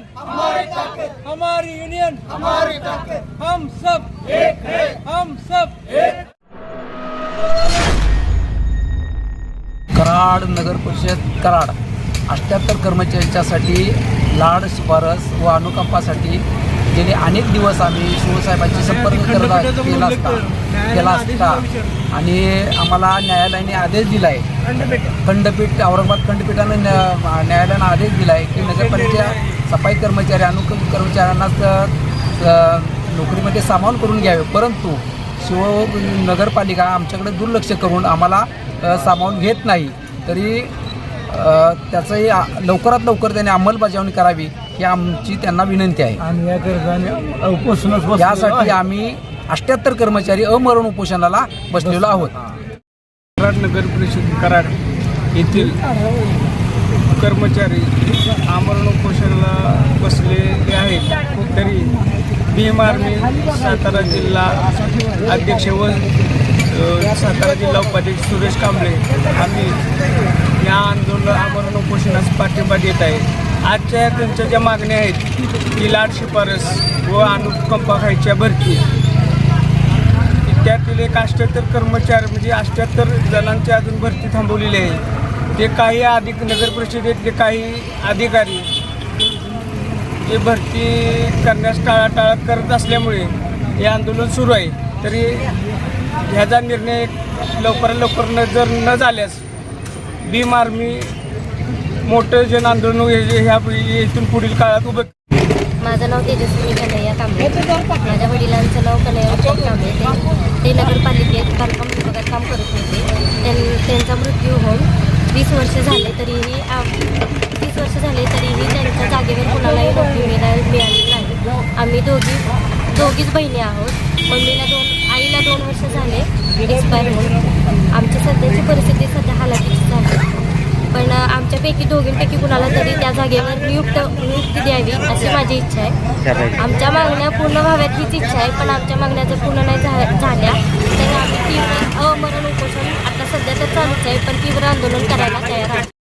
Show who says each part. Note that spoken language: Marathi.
Speaker 1: पिज्जा हमारी यूनियन हमारी यूनियन हम सब एक है। हम सब एक।
Speaker 2: कराड नगर परिषद कराड. अठ्ठ्याहत्तर कर्मचाऱ्यांच्यासाठी लाड शिफारस व अनुकंपासाठी गेले अनेक दिवस आम्ही शिवसाहेबांची संपर्क करता केला असता. केला असता. आणि आम्हाला न्यायालयाने आदेश दिला आहे खंडपीठ औरंगाबाद खंडपीठानं न्या- न्यायालयानं आदेश दिला आहे की नगरपालिकेच्या सफाई कर्मचारी अनुकंप कर्मचाऱ्यांना नोकरीमध्ये सामावून करून घ्यावे. परंतु शिव नगरपालिका आमच्याकडे दुर्लक्ष करून आम्हाला सामावून घेत नाही. तरी त्याचंही लवकरात लवकर त्यांनी अंमलबजावणी करावी. ही आमची त्यांना विनंती आहे.
Speaker 1: आणि या कर्जाने
Speaker 2: यासाठी आम्ही अठ्ठ्याहत्तर कर्मचारी अमरण उपोषणाला बसलेलो आहोत.
Speaker 3: कराड नगर परिषद कराड येथील कर्मचारी आमरण उपोषणाला बसलेले आहेत. तरी भीम आर्मी सातारा जिल्हा अध्यक्ष व अ, सातारा जिल्हा उपाध्यक्ष सुरेश कांबळे आम्ही या आंदोलन आमरण उपोषणास पाठिंबा देत आहे. आजच्या या त्यांच्या ज्या मागण्या आहेत की लाट शिफारस व अनुकंपा खायच्या भरती. त्यातील एक अष्ट्याहत्तर कर्मचारी म्हणजे अष्ट्याहत्तर जणांची अजून भरती थांबवलेली आहे. ते काही अधिक नगर परिषदेतले काही अधिकारी जे भरती करण्यास टाळाटाळा करत असल्यामुळे हे आंदोलन सुरू आहे. तरी ह्याचा निर्णय लवकरात लवकर न जर न झाल्यास भीम आर्मी मोठं जन आंदोलन हे- ह्या इथून पुढील काळात उभं
Speaker 4: माझं नाव तेजस्वी कन्हैया कांबळे. माझ्या वडिलांचं नाव कन्हैया उत्तम कांबळे. ते ते नगरपालिकेत बांधकाम विभागात काम करत होते. त्यां त्यांचा मृत्यू होऊन वीस वर्ष झाले तरीही वीस वर्ष झाले तरीही त्यांच्या जागेवर कुणालाही नोकरी मिळाली मिळाली नाही. आम्ही दोघी दोघीच बहिणी आहोत. मम्मीला दोन आईला दोन वर्ष झाले. एक्सपायर होऊन. आमची सध्याची परिस्थिती सध्या हालाकीची झाली. पण आमच्यापैकी दोघींपैकी कुणाला तरी त्या जागेवर नियुक्त नियुक्ती द्यावी अशी माझी इच्छा आहे. आमच्या मागण्या पूर्ण व्हाव्यात हीच इच्छा आहे पण आमच्या मागण्या जर पूर्ण नाही झाल्या तर आम्ही तीव्र अमरण उपोषण आता सध्या तर चालूच आहे पण तीव्र आंदोलन करायला तयार